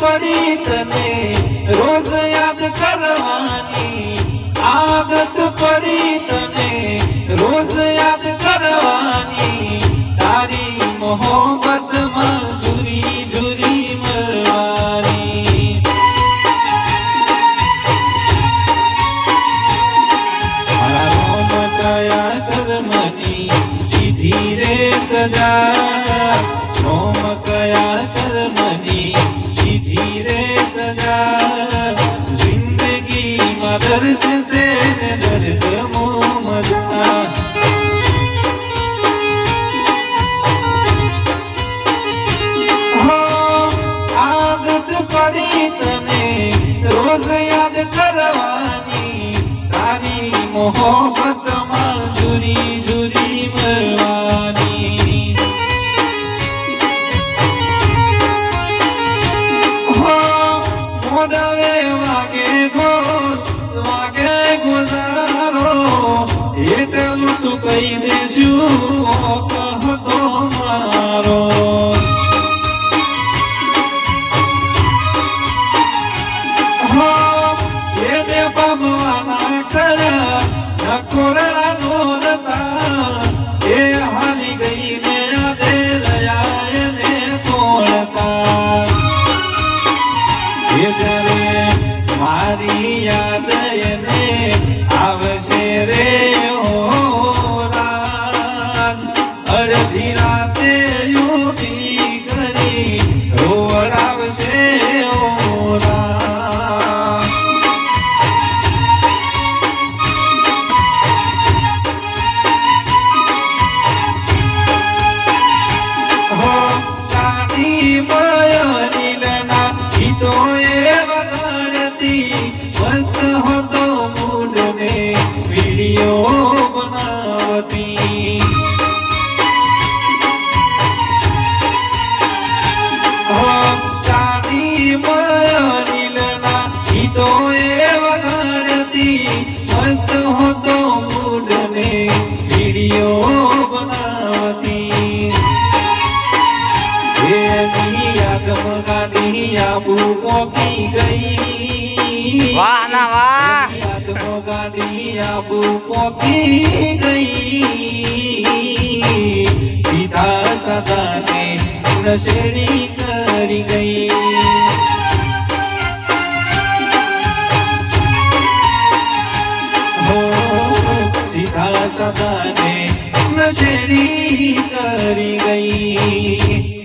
પડી તને રોજ યાદ કરવાની આદત પડી તને રોજ યાદ કરવાની તારી મોહબ્બતમાં ઝુરી જુરી મરવાની મારા યાદ કરવાની ધીરે સજા. સજા જિંદગીમાં દર્દ છે ને દર્દ મો મજા હો, આદત પડી તને રોજ યાદ કરવાની તારી મોહબ્બતમાં મોઢવે વાગે ઢોલ વાગે ગુજારો. એટલું તું કહી દેશું કહો મારો. મારી યાદ એને આવશે રે ઓ રાત. અડધી રાતે યુટી કરી રોવડાવશે ઓ રાત. હો કાઢી વાહ ના વાહ. સીધા સાદાને નશેડી કરી ગઈ સીધા સાદાને નશેડી કરી ગઈ.